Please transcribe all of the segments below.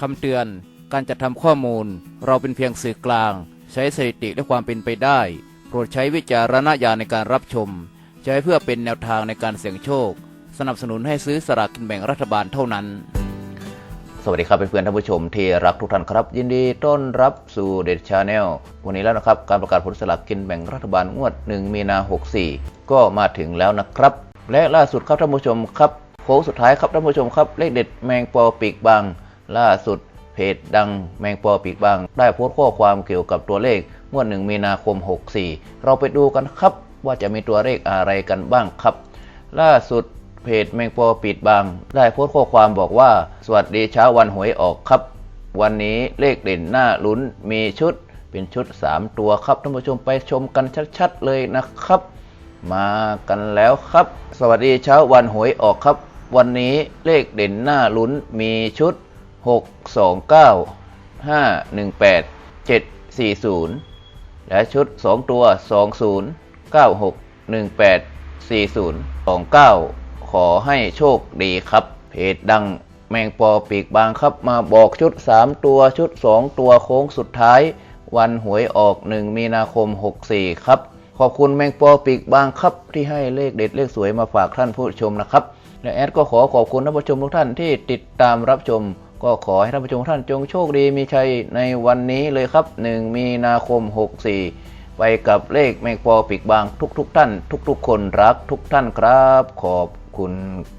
คำเตือน การจัดทำข้อมูล เราเป็นเพียงสื่อกลาง ใช้สถิติและความเป็นไปได้ โปรดใช้วิจารณญาณในการรับชม ใช้เพื่อเป็นแนวทางในการเสี่ยงโชค สนับสนุนให้ซื้อสลากกินแบ่งรัฐบาลเท่านั้น สวัสดีครับเพื่อนๆท่านผู้ชมที่รักทุกท่านครับ ยินดีต้อนรับสู่เด็ดชาแนลวันนี้แล้วนะครับการประกาศผลสลากกินแบ่งรัฐบาลงวด 1 มีนา 64 ก็มาถึงแล้วนะครับ และล่าสุดครับท่านผู้ชมครับโค้งสุดท้ายครับท่านผู้ชมครับเลขเด็ดแมงปอปีกบาง ล่าสุดเพจดังแมงปอปีกบาง ได้โพสต์ข้อความเกี่ยวกับตัวเลขงวด1มีนาคม 64 เราไปดูกันครับว่าจะมีตัวเลขอะไรกันบ้างครับ ล่าสุดเพจแมงปอปิดบาง ได้โพสต์ข้อความบอกว่า สวัสดีเช้าวันหวยออกครับ วันนี้เลขเด่นหน้าลุ้นมีชุดเป็นชุด 3 ตัวครับท่านผู้ชมไปชมกันชัดๆเลยนะครับ มากันแล้วครับ สวัสดีเช้าวันหวยออกครับ วันนี้เลขเด่นหน้าลุ้นมีชุด 6 2 9 5 1 8 7 4 0 และชุด 2 ตัว 20 96 18 40 29 ขอให้โชคดีครับ เพจดังแมงปอปีกบางครับมาบอกชุด 3 ตัวชุด 2 ตัวโค้งสุดท้าย วันหวยออก 1 มีนาคม 64 ครับ ขอบคุณแมงปอปีกบางครับ ที่ให้เลขเด็ดเลขสวยมาฝากท่านผู้ชมนะครับ และแอดก็ขอขอบคุณท่านผู้ชมทุกท่านที่ติดตามรับชม ก็ขอให้ท่านผู้ชมท่านจงโชคดีมีชัยในวันนี้เลยครับ 1 มีนาคม 64 ไปกับเลขแมงปอปีกบางทุกๆทท่าน ทุกๆ คนรักทุกท่านครับ ขอบคุณ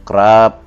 ครับ